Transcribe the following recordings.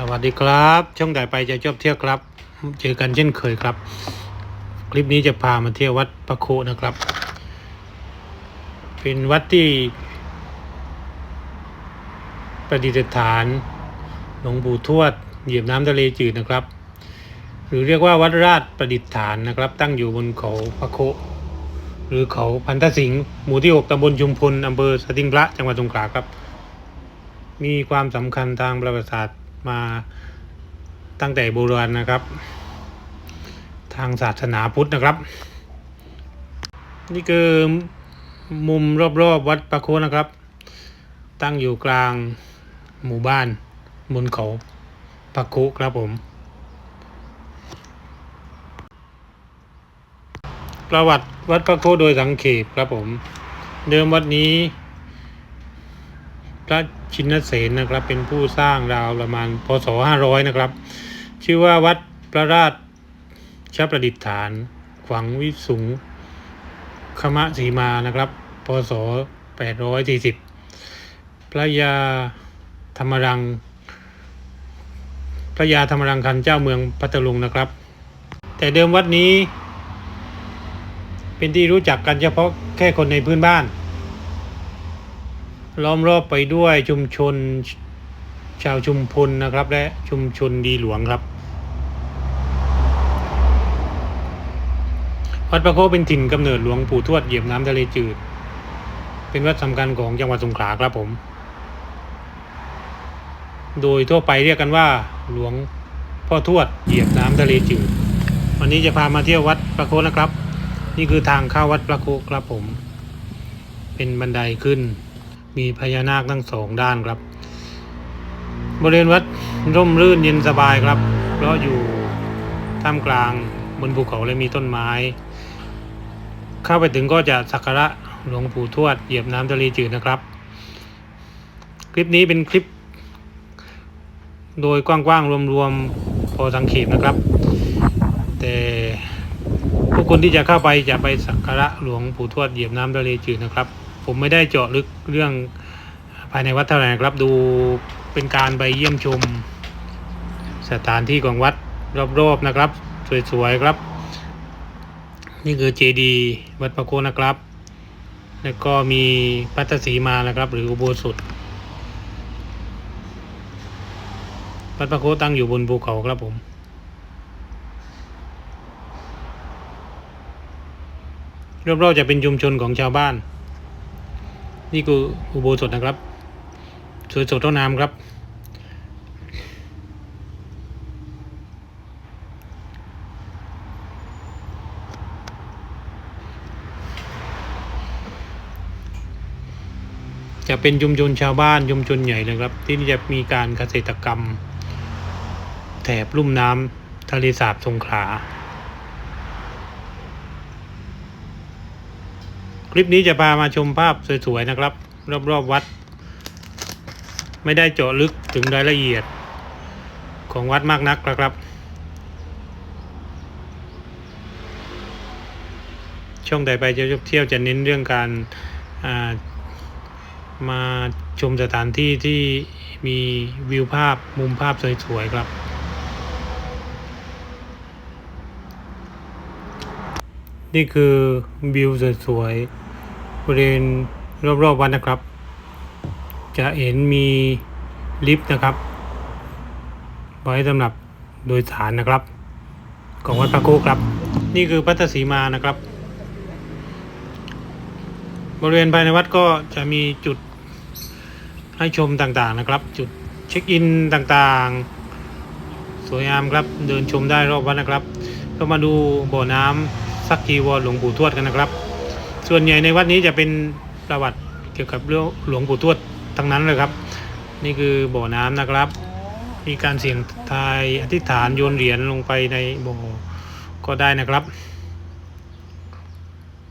สวัสดีครับ ช่องต่ไปจะชอบเที่ยวครับ เจอกันเช่นเคยครับ คลิปนี้จะพามาเที่ยววัดพระโคนะครับ เป็นวัดที่ประดิษฐานหลวงปู่ทวด เหยียบน้ำทะเลจืดนะครับ หรือเรียกว่าวัดราชประดิษฐานนะครับ ตั้งอยู่บนเขาพระโค หรือเขาพันธสิงห์หมู่ที่ 6ตำบลชุมพลอำเภอสติงพระจังหวัดสงขลาครับ มีความสำคัญทางประวัติศาสตร์ มาตั้งแต่โบราณนะครับ ทางศาสนาพุทธนะครับ นี่คือมุมรอบๆวัดปะโคนะครับ ตั้งอยู่กลางหมู่บ้านบนเขาปะโคครับผม ประวัติวัดพระโคโดยสังเขปครับผม เดิมวัดนี้ พระ ชินเสนนะครับ เป็นผู้สร้างราวประมาณพศ500 นะครับ ชื่อว่าวัดพระราชประดิษฐานขวังวิสุงคมะสีมานะครับ พศ 840 พระยาธรรมรัง พระยาธรรมรังคันเจ้าเมืองพัทลุงนะครับ แต่เดิมวัดนี้ เป็นที่รู้จักกันเฉพาะแค่คนในพื้นบ้าน ล้อมรอบไปด้วยชุมชนชาวชุมพลนะครับ และชุมชนดีหลวงครับ วัดประโคเป็นถิ่นกำเนิดหลวงปู่ทวดเหยียบน้ำทะเลจืด เป็นวัดสำคัญของจังหวัดสงขลาครับผม โดยทั่วไปเรียกกันว่า หลวงพ่อทวดเหยียบน้ำทะเลจืด วันนี้จะพามาเที่ยววัดประโคนะครับ นี่คือทางเข้าวัดประโคครับผม เป็นบันไดขึ้น มีพญานาคทั้งสองด้านครับ บริเวณวัดร่มรื่นเย็นสบายครับ เพราะอยู่ท่ามกลางบนภูเขาและมีต้นไม้ เข้าไปถึงก็จะสักการะหลวงปู่ทวดเหยียบน้ำทะเลจืดนะครับ คลิปนี้เป็นคลิป โดยกว้างๆรวมๆพอสังเขปนะครับ แต่ผู้คนที่จะเข้าไปจะไปสักการะหลวงปู่ทวดเหยียบน้ำทะเลจืดนะครับ ผมไม่ได้เจาะลึกเรื่องภายในวัดเท่าไหร่นครับดูเป็นการไปเยี่ยมชม สถานที่ของวัดรอบๆนะครับ สวยๆครับ นี่คือเจดีย์วัดพระโคนะครับ แล้วก็มีพัทสีมานะครับ หรืออุโบสถวัดพระโคตั้งอยู่บนภูเขาครับผมรอบๆจะเป็นชุมชนของชาวบ้าน นี่คืออุโบสถนะครับสวยสดเท่าน้ำครับ จะเป็นชุมชนชาวบ้านชุมชนใหญ่เลยครับ ที่นี่จะมีการเกษตรกรรม แถบลุ่มน้ำทะเลสาบสงขลา ลิปนี้จะพามาชมภาพสวยๆนะครับ รอบๆวัด ไม่ได้เจาะลึกถึงรายละเอียดของวัดมากนักนะครับ ช่องใดไปจะเที่ยวจะเน้นเรื่องการามาชมสถานที่ที่มีวิวภาพมุมภาพสวยๆครับนี่คือวิวสวยๆ บริเวณรอบๆวัดนะครับ จะเห็นมีลิฟต์นะครับ ไว้สำหรับโดยสารนะครับ ของวัดพระโคครับ นี่คือพัทสีมานะครับ บริเวณภายในวัดก็จะมีจุดให้ชมต่างๆนะครับ จุดเช็คอินต่างๆ สวยงามครับเดินชมได้รอบวัดนะครับ ก็มาดูบ่อน้ำสักกีวรหลวงปู่ทวดกันนะครับ ส่วนใหญ่ในวัดนี้จะเป็นประวัติเกี่ยวกับเรื่องหลวงปู่ทวดทั้งนั้นเลยครับ นี่คือบ่อน้ำนะครับ มีการเสี่ยงทายอธิษฐานโยนเหรียญลงไปในบ่อก็ได้นะครับ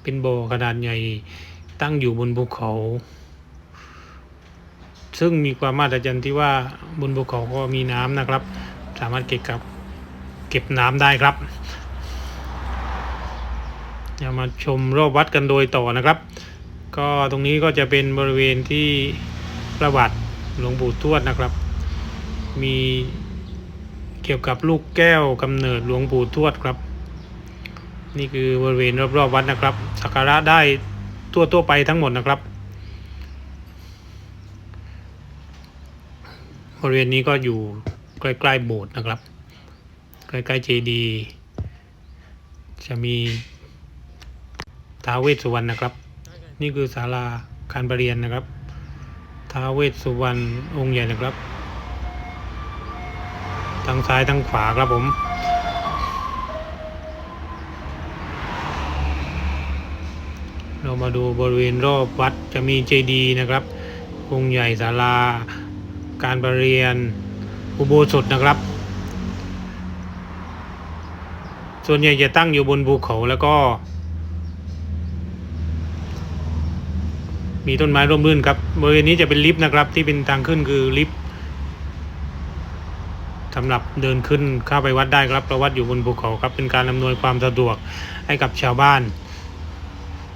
เป็นบ่อขนาดใหญ่ตั้งอยู่บนภูเขา ซึ่งมีความมหัศจรรย์ที่ว่าบนภูเขาก็มีน้ำนะครับ สามารถเก็บกับเก็บน้ำได้ครับ เดี๋ยวมาชมรอบวัดกันโดยต่อนะครับ ก็ตรงนี้ก็จะเป็นบริเวณที่ประวัติหลวงปู่ทวดนะครับ มีเกี่ยวกับลูกแก้วกำเนิดหลวงปู่ทวดครับ นี่คือบริเวณรอบๆวัดนะครับสักการะได้ทั่วทั่วไปทั้งหมดนะครับ บริเวณนี้ก็อยู่ใกล้ๆโบสถ์นะครับ ใกล้ๆเจดีย์จะมี ท้าเวสสุวรรณนะครับ นี่คือศาลาการประเรียนนะครับท้าเวสสุวรรณองค์ใหญ่นะครับทางซ้ายทางขวาครับผมเรามาดูบริเวณรอบวัดจะมีเจดีย์นะครับองค์ใหญ่ศาลา การประเรียนอุโบสถนะครับ ส่วนใหญ่จะตั้งอยู่บนภูเขาแล้วก็ มีต้นไม้ร่มรื่นครับบริเวณนี้จะเป็นลิฟต์นะครับ ที่เป็นทางขึ้นคือลิฟต์สำหรับเดินขึ้นเข้าไปวัดได้ครับเพราะวัดอยู่บนภูเขาครับเป็นการอำนวยความสะดวกให้กับชาวบ้าน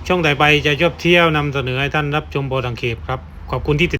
ช่องต่อไปจะชอบเที่ยวนำเสนอให้ท่านรับชมโปรดังเขตครับ ขอบคุณที่ติด